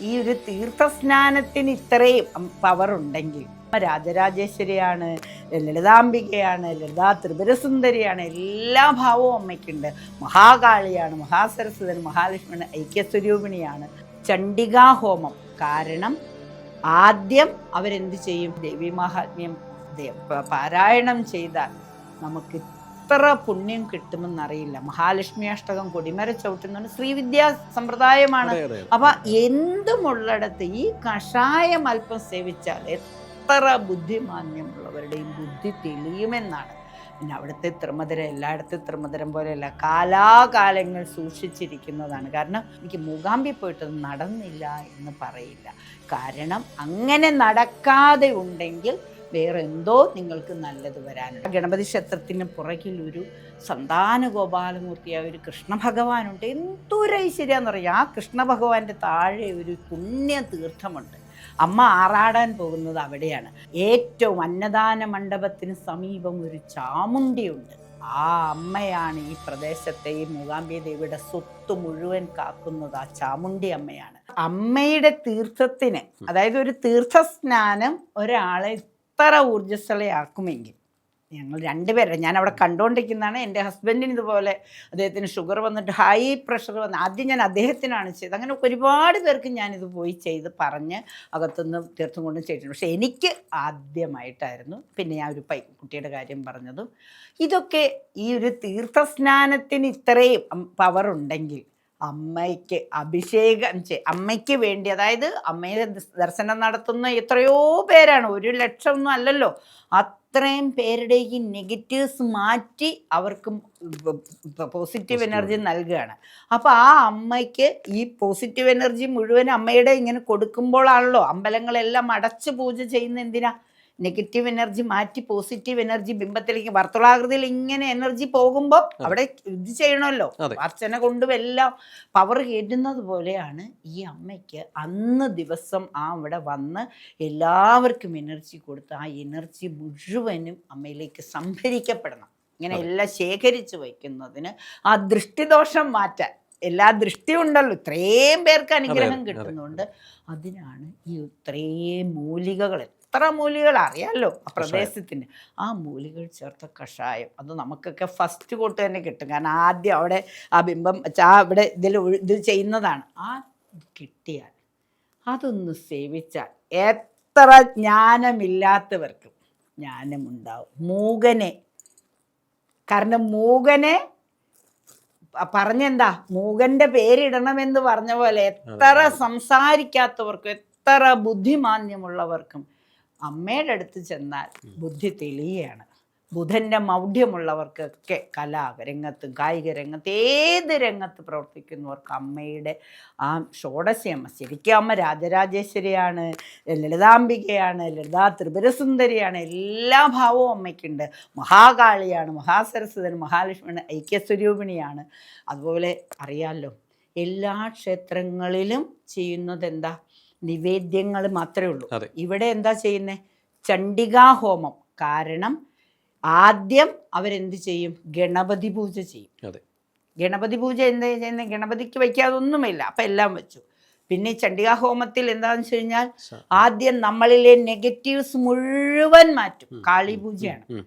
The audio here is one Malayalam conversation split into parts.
ഈ ഒരു തീർത്ഥസ്നാനത്തിന് ഇത്രയും പവർ ഉണ്ടെങ്കിൽ. രാജരാജേശ്വരിയാണ് ലളിതാംബികയാണ് ലളിതാ ത്രിപുരസുന്ദരിയാണ് എല്ലാ ഭാവവും അമ്മയ്ക്കുണ്ട്. മഹാകാളിയാണ് മഹാസരസ്വതൻ മഹാലക്ഷ്മണൻ ഐക്യസ്വരൂപിണിയാണ്. ചണ്ഡികാ ഹോമം. കാരണം ആദ്യം അവരെന്ത് ചെയ്യും? ദേവി മഹാത്മ്യം പാരായണം ചെയ്താൽ നമുക്ക് എത്ര പുണ്യം കിട്ടുമെന്നറിയില്ല. മഹാലക്ഷ്മി അഷ്ടകം കൊടിമര ചവിട്ടുന്നുണ്ട് ശ്രീവിദ്യാ സമ്പ്രദായമാണ്. അപ്പൊ എന്തുമുള്ളിടത്ത് ഈ കഷായം അല്പം സേവിച്ചാൽ എത്ര ബുദ്ധിമാന്യമുള്ളവരുടെയും ബുദ്ധി തെളിയുമെന്നാണ്. പിന്നെ അവിടുത്തെ ത്രിമധുരം എല്ലായിടത്തും ത്രിമധുരം പോലെയല്ല കാലാകാലങ്ങൾ സൂക്ഷിച്ചിരിക്കുന്നതാണ്. കാരണം എനിക്ക് മൂകാമ്പി പോയിട്ട് നടന്നില്ല എന്ന് പറയില്ല. കാരണം അങ്ങനെ നടക്കാതെ ഉണ്ടെങ്കിൽ വേറെ എന്തോ നിങ്ങൾക്ക് നല്ലത് വരാനുണ്ട്. ഗണപതി ക്ഷേത്രത്തിന് പുറകിൽ ഒരു സന്താന ഗോപാലമൂർത്തിയായ ഒരു കൃഷ്ണ ഭഗവാനുണ്ട് എന്തൊരു ഐശ്വര്യാന്ന് പറയാം ആ കൃഷ്ണഭഗവാന്റെ താഴെ ഒരു പുണ്യ തീർത്ഥമുണ്ട് അമ്മ ആറാടാൻ പോകുന്നത് അവിടെയാണ്. ഏറ്റവും അന്നദാന മണ്ഡപത്തിന് സമീപം ഒരു ചാമുണ്ടിയുണ്ട്. ആ അമ്മയാണ് ഈ പ്രദേശത്തെ ഈ മൂകാംബിക ദേവിയുടെ സ്വത്ത് മുഴുവൻ കാക്കുന്നത്. ആ ചാമുണ്ടി അമ്മയാണ്. അമ്മയുടെ തീർത്ഥത്തിന് അതായത് ഒരു തീർത്ഥസ്നാനം ഒരാളെ ഇത്ര ഊർജസ്വലയാക്കുമെങ്കിൽ. ഞങ്ങൾ രണ്ടുപേരെ ഞാൻ അവിടെ കണ്ടുകൊണ്ടിരിക്കുന്നതാണ് എന്റെ ഹസ്ബൻഡിന് ഇതുപോലെ അദ്ദേഹത്തിന് ഷുഗർ വന്നിട്ട് ഹൈ പ്രഷർ വന്ന് ആദ്യം ഞാൻ അദ്ദേഹത്തിനാണ് ചെയ്തത്. അങ്ങനെ ഒരുപാട് പേർക്ക് ഞാനിത് പോയി ചെയ്ത് പറഞ്ഞ് അകത്തുനിന്ന് തീർത്തും കൊണ്ടും ചെയ്തിട്ടുണ്ട്. പക്ഷേ എനിക്ക് ആദ്യമായിട്ടായിരുന്നു. പിന്നെ ഞാൻ ഒരു പൈ കുട്ടിയുടെ കാര്യം പറഞ്ഞതും. ഇതൊക്കെ ഈ ഒരു തീർത്ഥസ്നാനത്തിന് ഇത്രയും പവർ ഉണ്ടെങ്കിൽ അമ്മയ്ക്ക് അഭിഷേകം ചെയ് അമ്മയ്ക്ക് വേണ്ടി അതായത് അമ്മയെ ദർശനം നടത്തുന്ന എത്രയോ പേരാണ്. ഒരു ലക്ഷം ഒന്നും അല്ലല്ലോ. അത്രയും പേരുടെ ഈ നെഗറ്റീവ്സ് മാറ്റി അവർക്ക് പോസിറ്റീവ് എനർജി നൽകുകയാണ്. അപ്പോൾ ആ അമ്മയ്ക്ക് ഈ പോസിറ്റീവ് എനർജി മുഴുവൻ അമ്മയുടെ ഇങ്ങനെ കൊടുക്കുമ്പോഴാണല്ലോ അമ്പലങ്ങളെല്ലാം അടച്ച് പൂജ ചെയ്യുന്ന എന്തിനാ? നെഗറ്റീവ് എനർജി മാറ്റി പോസിറ്റീവ് എനർജി ബിംബത്തിലേക്ക് വർത്തുളാകൃതിയിൽ ഇങ്ങനെ എനർജി പോകുമ്പോൾ അവിടെ ഇത് ചെയ്യണമല്ലോ. അർച്ചന കൊണ്ടും എല്ലാം പവർ കയറ്റുന്നത് പോലെയാണ് ഈ അമ്മയ്ക്ക് അന്ന് ദിവസം ആ അവിടെ വന്ന് എല്ലാവർക്കും എനർജി കൊടുത്ത് ആ എനർജി മുഴുവനും അമ്മയിലേക്ക് സംഭരിക്കപ്പെടണം. ഇങ്ങനെ എല്ലാം ശേഖരിച്ചു വയ്ക്കുന്നതിന് ആ ദൃഷ്ടിദോഷം മാറ്റാൻ എല്ലാ ദൃഷ്ടിയും ഉണ്ടല്ലോ. ഇത്രയും പേർക്ക് അനുഗ്രഹം. കിട്ടുന്നുണ്ട്. അതിനാണ് ഈ ഇത്രയും മൂലികകൾ എത്ര മൂലികൾ അറിയാമല്ലോ ആ പ്രദേശത്തിന്. ആ മൂലികൾ ചേർത്ത കഷായം. അത് നമുക്കൊക്കെ ഫസ്റ്റ് കോട്ട് തന്നെ കിട്ടും. കാരണം ആദ്യം അവിടെ ആ ബിംബം ചാ ഇവിടെ ഇതിൽ ഇത് ചെയ്യുന്നതാണ്. ആ കിട്ടിയാൽ അതൊന്ന് സേവിച്ചാൽ എത്ര ജ്ഞാനമില്ലാത്തവർക്കും ജ്ഞാനമുണ്ടാവും. മൂകനെ കാരണം മൂകനെ പറഞ്ഞെന്താ? മൂകന്റെ പേരിടണമെന്ന് പറഞ്ഞ പോലെ എത്ര സംസാരിക്കാത്തവർക്കും എത്ര ബുദ്ധിമാന്യമുള്ളവർക്കും അമ്മയുടെ അടുത്ത് ചെന്നാൽ ബുദ്ധി തെളിയാണ് ബുധന്റെ മൗഢ്യമുള്ളവർക്കൊക്കെ കലാ രംഗത്ത് കായിക രംഗത്ത് ഏത് രംഗത്ത് പ്രവർത്തിക്കുന്നവർക്ക് അമ്മയുടെ ആ ഷോഡശിയമ്മ ശരിക്കും അമ്മ രാജരാജേശ്വരിയാണ് ലളിതാംബികയാണ് ലളിതാ ത്രിപുരസുന്ദരിയാണ് എല്ലാ ഭാവവും അമ്മയ്ക്കുണ്ട്. മഹാകാളിയാണ് മഹാസരസ്വതൻ മഹാലക്ഷ്മിയാണ് ഐക്യസ്വരൂപിണിയാണ്. അതുപോലെ അറിയാമല്ലോ എല്ലാ ക്ഷേത്രങ്ങളിലും ചെയ്യുന്നത് എന്താ നിവേദ്യങ്ങൾ മാത്രമേ ഉള്ളൂ. ഇവിടെ എന്താ ചെയ്യുന്നത് ചണ്ഡികാ ഹോമം കാരണം ആദ്യം അവരെന്ത് ചെയ്യും? ഗണപതി പൂജ ചെയ്യും. ഗണപതി പൂജ എന്താ ചെയ്യുന്നത് ഗണപതിക്ക് വയ്ക്കാതൊന്നുമില്ല. അപ്പം എല്ലാം വെച്ചു. പിന്നെ ചണ്ഡികാ ഹോമത്തിൽ എന്താണെന്ന് വെച്ച് കഴിഞ്ഞാൽ ആദ്യം നമ്മളിലെ നെഗറ്റീവ്സ് മുഴുവൻ മാറ്റും. കാളി പൂജയാണ്.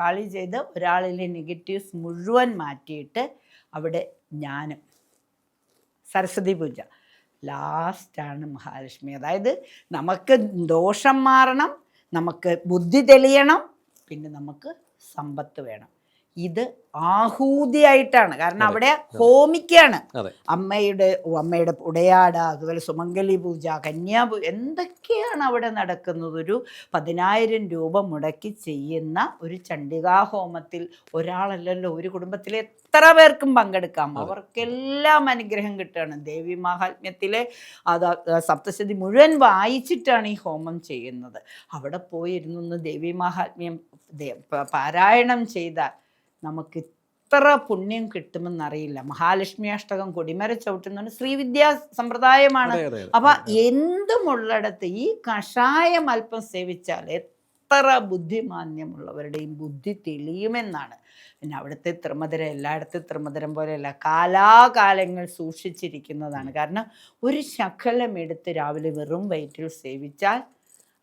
കാളി ചെയ്ത് ഒരാളിലെ നെഗറ്റീവ്സ് മുഴുവൻ മാറ്റിയിട്ട് അവിടെ ജ്ഞാനം. സരസ്വതി പൂജ. ലാസ്റ്റാണ് മഹാലക്ഷ്മി. അതായത് നമുക്ക് ദോഷം മാറണം നമുക്ക് ബുദ്ധി തെളിയണം പിന്നെ നമുക്ക് സമ്പത്ത് വേണം. ഇത് ആഹൂതിയായിട്ടാണ്. കാരണം അവിടെ ഹോമിക്കാണ് അമ്മയുടെ അമ്മയുടെ ഉടയാട അതുപോലെ സുമംഗലി പൂജ കന്യാപൂജ എന്തൊക്കെയാണ് അവിടെ നടക്കുന്നത്? ഒരു പതിനായിരം രൂപ മുടക്കി ചെയ്യുന്ന ഒരു ചണ്ഡികാ ഹോമത്തിൽ ഒരാളല്ലല്ലോ. ഒരു കുടുംബത്തിലെ എത്ര പേർക്കും പങ്കെടുക്കാം? അവർക്കെല്ലാം അനുഗ്രഹം കിട്ടുകയാണ്. ദേവി മഹാത്മ്യത്തിലെ അത് സപ്തശതി മുഴുവൻ വായിച്ചിട്ടാണ് ഈ ഹോമം ചെയ്യുന്നത്. അവിടെ പോയിരുന്നൊന്ന് ദേവി മഹാത്മ്യം പാരായണം ചെയ്താൽ നമുക്ക് എത്ര പുണ്യം കിട്ടുമെന്നറിയില്ല. മഹാലക്ഷ്മി അഷ്ടകം കൊടിമര ചവിട്ടുന്ന ശ്രീവിദ്യാ സമ്പ്രദായമാണ്. അപ്പൊ എന്തുമുള്ളിടത്ത് ഈ കഷായം അല്പം സേവിച്ചാൽ എത്ര എത്ര ബുദ്ധിമാന്യമുള്ളവരുടെയും ബുദ്ധി തെളിയുമെന്നാണ്. പിന്നെ അവിടുത്തെ ത്രിമധുരം എല്ലായിടത്തും ത്രിമധുരം പോലെയല്ല കാലാകാലങ്ങൾ സൂക്ഷിച്ചിരിക്കുന്നതാണ്. കാരണം ഒരു ശകലം എടുത്ത് രാവിലെ വെറും വയറ്റിൽ സേവിച്ചാൽ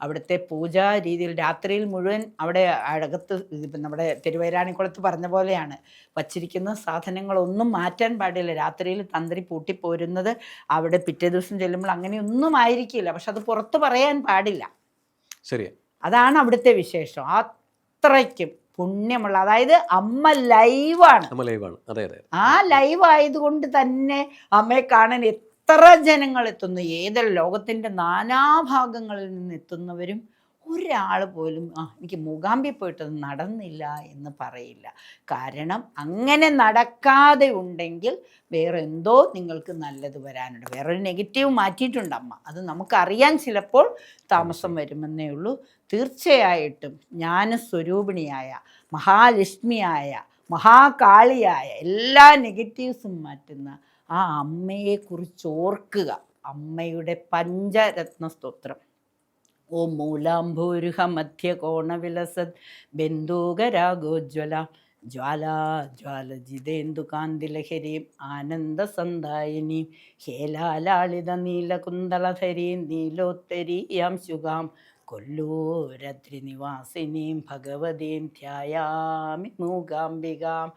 അവിടുത്തെ പൂജാ രീതിയിൽ രാത്രിയിൽ മുഴുവൻ അവിടെ അകത്ത് നമ്മുടെ തിരുവൈരാണിക്കുളത്ത് പറഞ്ഞ പോലെയാണ്. വച്ചിരിക്കുന്ന സാധനങ്ങളൊന്നും മാറ്റാൻ പാടില്ല. രാത്രിയിൽ തന്ത്രി പൂട്ടിപ്പോരുന്നത് അവിടെ പിറ്റേ ദിവസം ചെല്ലുമ്പോൾ അങ്ങനെയൊന്നും ആയിരിക്കില്ല. പക്ഷെ അത് പുറത്ത് പറയാൻ പാടില്ല. ശരി അതാണ് അവിടുത്തെ വിശേഷം. അത്രയ്ക്കും പുണ്യമുള്ള അതായത് അമ്മ ലൈവാണ്. ആ ലൈവ് ആയതുകൊണ്ട് തന്നെ അമ്മയെ കാണാൻ എത്ര ജനങ്ങൾ എത്തുന്നു? ഏത് ലോകത്തിന്റെ നാനാഭാഗങ്ങളിൽ നിന്ന് എത്തുന്നവരും ഒരാൾ പോലും ആ എനിക്ക് മൂകാമ്പി പോയിട്ടത് നടന്നില്ല എന്ന് പറയില്ല. കാരണം അങ്ങനെ നടക്കാതെ ഉണ്ടെങ്കിൽ വേറെ എന്തോ നിങ്ങൾക്ക് നല്ലത് വരാനുണ്ട്. വേറൊരു നെഗറ്റീവ് മാറ്റിയിട്ടുണ്ട് അമ്മ. അത് നമുക്കറിയാൻ ചിലപ്പോൾ താമസം വരുമെന്നേ ഉള്ളൂ. തീർച്ചയായിട്ടും ഞാൻ സ്വരൂപിണിയായ മഹാലക്ഷ്മിയായ മഹാകാളിയായ എല്ലാ നെഗറ്റീവ്സും മാറ്റുന്ന ആ അമ്മയെക്കുറിച്ച് ഓർക്കുക. അമ്മയുടെ പഞ്ചരത്ന സ്തോത്രം. ഓ മൂലാംഭൂരുഹ മധ്യകോണവിലസത് ബന്ധൂകരാഗോജ്വല. ജ്വാലാ ജ്വാല ജിതേന്ദുകാന്തിലഹരീം ആനന്ദസന്ദായിനീം ഹേലാലാളിത നീലകുന്തളധരീം നീലോത്തരീയാം ശുഗാം കൊല്ലൂരദ്രി നിവാസിനീം ഭഗവതീം ധ്യായാമി മൂകാംബികാം.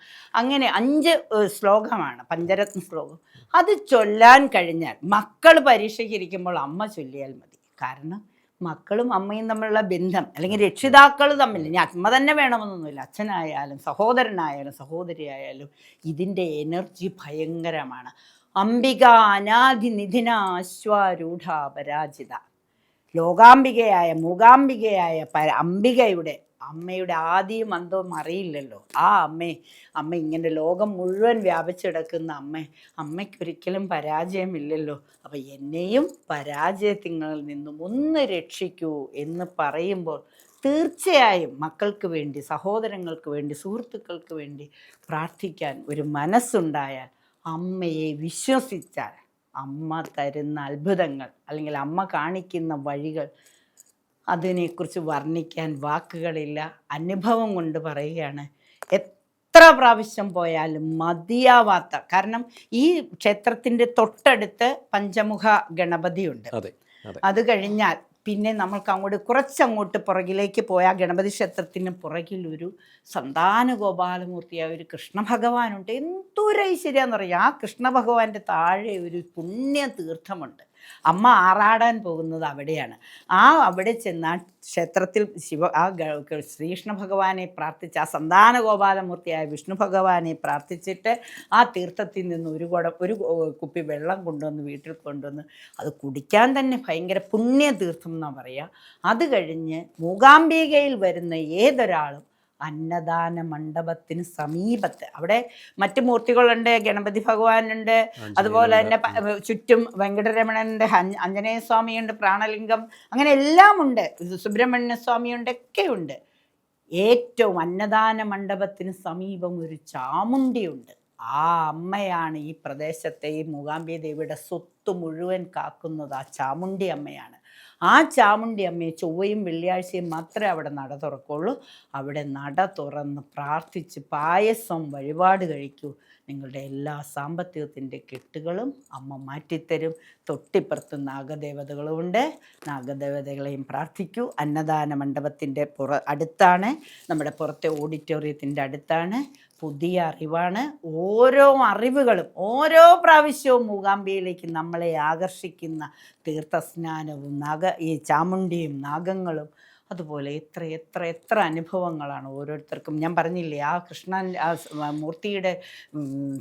അങ്ങനെ അഞ്ച് ശ്ലോകമാണ് പഞ്ചരത്ന ശ്ലോകം. അത് ചൊല്ലാൻ കഴിഞ്ഞാൽ മക്കൾ പരീക്ഷയ്ക്കിരിക്കുമ്പോൾ അമ്മ ചൊല്ലിയാൽ മതി. കാരണം മക്കളും അമ്മയും തമ്മിലുള്ള ബന്ധം അല്ലെങ്കിൽ രക്ഷിതാക്കൾ തമ്മിൽ ഇനി അമ്മ തന്നെ വേണമെന്നൊന്നുമില്ല. അച്ഛനായാലും സഹോദരനായാലും സഹോദരിയായാലും ഇതിന്റെ എനർജി ഭയങ്കരമാണ്. അംബിക അനാദി നിധിന അശ്വാരൂഢ ലോകാംബികയായ മൂകാംബികയായ പര അംബികയുടെ അമ്മയുടെ ആദ്യം അന്തവും അറിയില്ലല്ലോ. ആ അമ്മേ അമ്മ ഇങ്ങനെ ലോകം മുഴുവൻ വ്യാപിച്ചിടക്കുന്ന അമ്മ അമ്മയ്ക്കൊരിക്കലും പരാജയമില്ലല്ലോ. അപ്പം എന്നെയും പരാജയത്തിങ്ങളിൽ നിന്നും ഒന്ന് രക്ഷിക്കൂ എന്ന് പറയുമ്പോൾ തീർച്ചയായും മക്കൾക്ക് വേണ്ടി സഹോദരങ്ങൾക്ക് വേണ്ടി സുഹൃത്തുക്കൾക്ക് വേണ്ടി പ്രാർത്ഥിക്കാൻ ഒരു മനസ്സുണ്ടായാൽ അമ്മയെ വിശ്വസിച്ചാൽ അമ്മ തരുന്ന അത്ഭുതങ്ങൾ അല്ലെങ്കിൽ അമ്മ കാണിക്കുന്ന വഴികൾ അതിനെക്കുറിച്ച് വർണിക്കാൻ വാക്കുകളില്ല അനുഭവം കൊണ്ട് പറയുകയാണ്. എത്ര പ്രാവശ്യം പോയാലും മതിയാവാത്ത കാരണം ഈ ക്ഷേത്രത്തിന്റെ തൊട്ടടുത്ത് പഞ്ചമുഖ ഗണപതിയുണ്ട്. അതെ കഴിഞ്ഞാൽ പിന്നെ നമ്മൾക്ക് അങ്ങോട്ട് കുറച്ചങ്ങോട്ട് പുറകിലേക്ക് പോയാൽ ഗണപതി ക്ഷേത്രത്തിന് പുറകിലൊരു സന്താന ഗോപാലമൂർത്തിയായ ഒരു കൃഷ്ണഭഗവാനുണ്ട്. എന്തൊരു ഐശ്വര്യാന്ന് പറയാം ആ കൃഷ്ണഭഗവാന്റെ താഴെ ഒരു പുണ്യ തീർത്ഥമുണ്ട് അമ്മ ആറാടാൻ പോകുന്നത് അവിടെയാണ്. ആ അവിടെ ചെന്ന ക്ഷേത്രത്തിൽ ശിവ ആ ശ്രീകൃഷ്ണ ഭഗവാനെ പ്രാർത്ഥിച്ച് ആ സന്താന ഗോപാലമൂർത്തിയായ വിഷ്ണു ഭഗവാനെ പ്രാർത്ഥിച്ചിട്ട് ആ തീർത്ഥത്തിൽ നിന്ന് ഒരു കുടം ഒരു കുപ്പി വെള്ളം കൊണ്ടുവന്ന് വീട്ടിൽ കൊണ്ടുവന്ന് അത് കുടിക്കാൻ തന്നെ ഭയങ്കര പുണ്യ തീർത്ഥം എന്നാണ് പറയുക അത് കഴിഞ്ഞ് മൂകാംബികയിൽ വരുന്ന ഏതൊരാളും അന്നദാന മണ്ഡപത്തിന് സമീപത്ത്. അവിടെ മറ്റു മൂർത്തികളുണ്ട് ഗണപതി ഭഗവാനുണ്ട്. അതുപോലെ തന്നെ ചുറ്റും വെങ്കടരമണന്റെ അഞ്ജനേയ സ്വാമിയുണ്ട് പ്രാണലിംഗം അങ്ങനെ എല്ലാം ഉണ്ട് സുബ്രഹ്മണ്യ സ്വാമിയുണ്ട് ഒക്കെ ഉണ്ട് ഏറ്റവും അന്നദാന മണ്ഡപത്തിന് സമീപം ഒരു ചാമുണ്ടിയുണ്ട്. ആ അമ്മയാണ് ഈ പ്രദേശത്തെ ഈ മൂകാംബി ദേവിയുടെ സ്വത്ത് മുഴുവൻ കാക്കുന്നത്. ആ ചാമുണ്ടി അമ്മയാണ്. ആ ചാമുണ്ടി അമ്മയെ ചൊവ്വയും വെള്ളിയാഴ്ചയും മാത്രമേ അവിടെ നട തുറക്കുള്ളൂ. അവിടെ നട തുറന്ന് പ്രാർത്ഥിച്ച് പായസം വഴിപാട് കഴിക്കൂ. നിങ്ങളുടെ എല്ലാ സാമ്പത്തികത്തിന്റെ കെട്ടുകളും അമ്മ മാറ്റിത്തരും. തൊട്ടിപ്പുറത്ത് നാഗദേവതകളുമുണ്ട് നാഗദേവതകളെയും പ്രാർത്ഥിക്കൂ. അന്നദാന മണ്ഡപത്തിന്റെ പുറ അടുത്താണ്. നമ്മുടെ പുറത്തെ ഓഡിറ്റോറിയത്തിന്റെ അടുത്താണ്. പുതിയ അറിവാണ്. ഓരോ അറിവുകളും ഓരോ പ്രാവശ്യവും മൂകാംബിയിലേക്ക് നമ്മളെ ആകർഷിക്കുന്ന തീർത്ഥസ്നാനവും നാഗ ഈ ചാമുണ്ടിയും നാഗങ്ങളും അതുപോലെ എത്ര എത്ര എത്ര അനുഭവങ്ങളാണ് ഓരോരുത്തർക്കും. ഞാൻ പറഞ്ഞില്ലേ ആ കൃഷ്ണൻ ആ മൂർത്തിയുടെ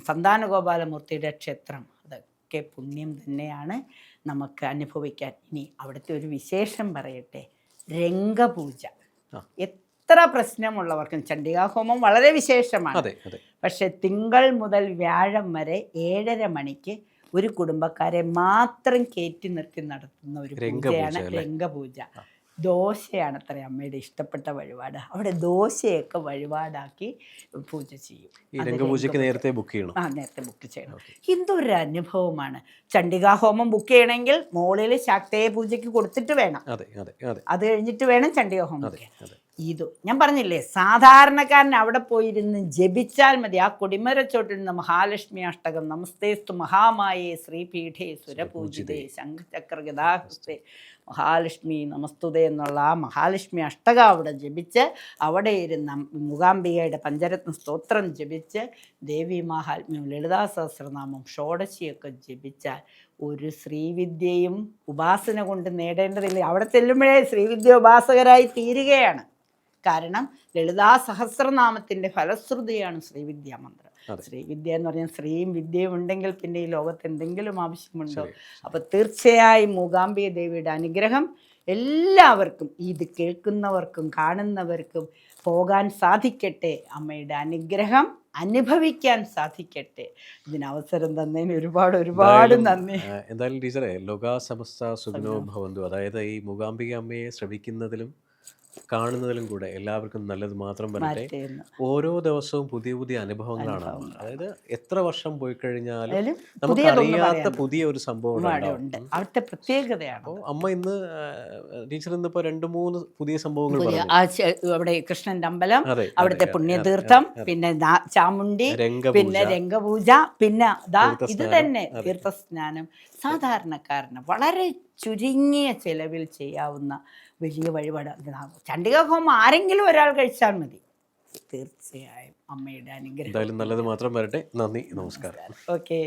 സന്താനഗോപാലമൂർത്തിയുടെ ക്ഷേത്രം അതൊക്കെ പുണ്യം തന്നെയാണ് നമുക്ക് അനുഭവിക്കാൻ. ഇനി അവിടുത്തെ ഒരു വിശേഷം പറയട്ടെ. രംഗപൂജ. എത്ര പ്രശ്നമുള്ളവർക്കും ചണ്ഡികാഹോമം വളരെ വിശേഷമാണ്. പക്ഷെ തിങ്കൾ മുതൽ വ്യാഴം വരെ ഏഴര മണിക്ക് ഒരു കുടുംബക്കാരെ മാത്രം കയറ്റി നിർത്തി നടത്തുന്ന ഒരു പൂജയാണ്? രംഗപൂജ. ദോശയാണ് അത്ര അമ്മയുടെ ഇഷ്ടപ്പെട്ട വഴിപാട്. അവിടെ ദോശയൊക്കെ വഴിപാടാക്കി പൂജ ചെയ്യും. ഈ രംഗപൂജയ്ക്ക് നേരത്തെ ബുക്ക് ചെയ്യണം? ആ നേരത്തെ ബുക്ക് ചെയ്യണം. ഇതൊരു അനുഭവമാണ്. അനുഭവമാണ് ചണ്ഡികാഹോമം ബുക്ക് ചെയ്യണമെങ്കിൽ മുകളിൽ ശാക്തേയ പൂജയ്ക്ക് കൊടുത്തിട്ട് വേണം. അതെ കഴിഞ്ഞിട്ട് വേണം ചണ്ഡികാഹോമം ഹോമം ഇത്. ഞാൻ പറഞ്ഞില്ലേ സാധാരണക്കാരൻ അവിടെ പോയിരുന്ന് ജപിച്ചാൽ മതി. ആ കൊടിമരച്ചോട്ടിൽ നിന്ന് മഹാലക്ഷ്മി അഷ്ടകം നമസ്തേസ്തു മഹാമായേ ശ്രീപീഠേ സുരപൂജിതേ ശംഖചക്ര ഗതാഹസ്തേ മഹാലക്ഷ്മി നമസ്തുതേ എന്നുള്ള ആ മഹാലക്ഷ്മി അഷ്ടകം അവിടെ ജപിച്ച് അവിടെ ഇരുന്ന മൂകാംബികയുടെ പഞ്ചരത്ന സ്തോത്രം ജപിച്ച് ദേവി മഹാത്മ്യം ലളിതാ സഹസ്രനാമം ഷോഡശിയൊക്കെ ജപിച്ചാൽ ഒരു ശ്രീവിദ്യയും ഉപാസന കൊണ്ട് നേടേണ്ടതില്ല. അവിടെ ചെല്ലുമ്പോഴേ ശ്രീവിദ്യ ഉപാസകരായി തീരുകയാണ്. കാരണം ലളിതാ സഹസ്രനാമത്തിന്റെ ഫലശ്രുതിയാണ് ശ്രീവിദ്യാമന്ത്രം ശ്രീവിദ്യ എന്ന് പറഞ്ഞാൽ ശ്രീയും വിദ്യയും ഉണ്ടെങ്കിൽ പിന്നെ ഈ ലോകത്ത് എന്തെങ്കിലും ആവശ്യമുണ്ടോ? അപ്പൊ അപ്പോൾ തീർച്ചയായും മൂകാംബിക ദേവിയുടെ അനുഗ്രഹം എല്ലാവർക്കും ഇത് കേൾക്കുന്നവർക്കും കാണുന്നവർക്കും പോകാൻ സാധിക്കട്ടെ. അമ്മയുടെ അനുഗ്രഹം അനുഭവിക്കാൻ സാധിക്കട്ടെ. ഇതിന് അവസരം തന്നതിന് ഒരുപാട് ഒരുപാട് നന്ദി. എന്തായാലും ടീച്ചറെ ലോകാസമസ്ത സുഖിനോ ഭവന്തു. അതായത് ഈ മൂകാംബിക അമ്മയെ ശ്രമിക്കുന്നതിലും കാണുന്നതിലും കൂടെ എല്ലാവർക്കും നല്ലത് മാത്രം വരട്ടെ. ഓരോ ദിവസവും പുതിയ പുതിയ അനുഭവങ്ങളാണ് അതായത് എത്ര വർഷം പോയി കഴിഞ്ഞാലും നമുക്ക് അറിയാത്ത പുതിയ ഒരു സംഭവം അവിടുത്തെ പ്രത്യേകതയാണ് അമ്മ ഇന്ന് ടീച്ചർ ഇന്നിപ്പോ രണ്ട് മൂന്ന് പുതിയ സംഭവങ്ങൾ അവിടെ കൃഷ്ണന്റെ അമ്പലം അവിടുത്തെ പുണ്യതീർത്ഥം. പിന്നെ ചാമുണ്ടി പിന്നെ രംഗപൂജ പിന്നെ ഇത് തന്നെ തീർത്ഥ തീർത്ഥസ്നാനം. സാധാരണക്കാരന് വളരെ ചുരുങ്ങിയ ചിലവിൽ ചെയ്യാവുന്ന വലിയ വഴിപാടാണ് ചണ്ഡിക ഹോമം ആരെങ്കിലും ഒരാൾ കഴിച്ചാൽ മതി. തീർച്ചയായും അമ്മയുടെ അനുഗ്രഹം. എന്തായാലും നല്ലത് മാത്രം വരട്ടെ. നന്ദി. നമസ്കാരം. ഓക്കെ.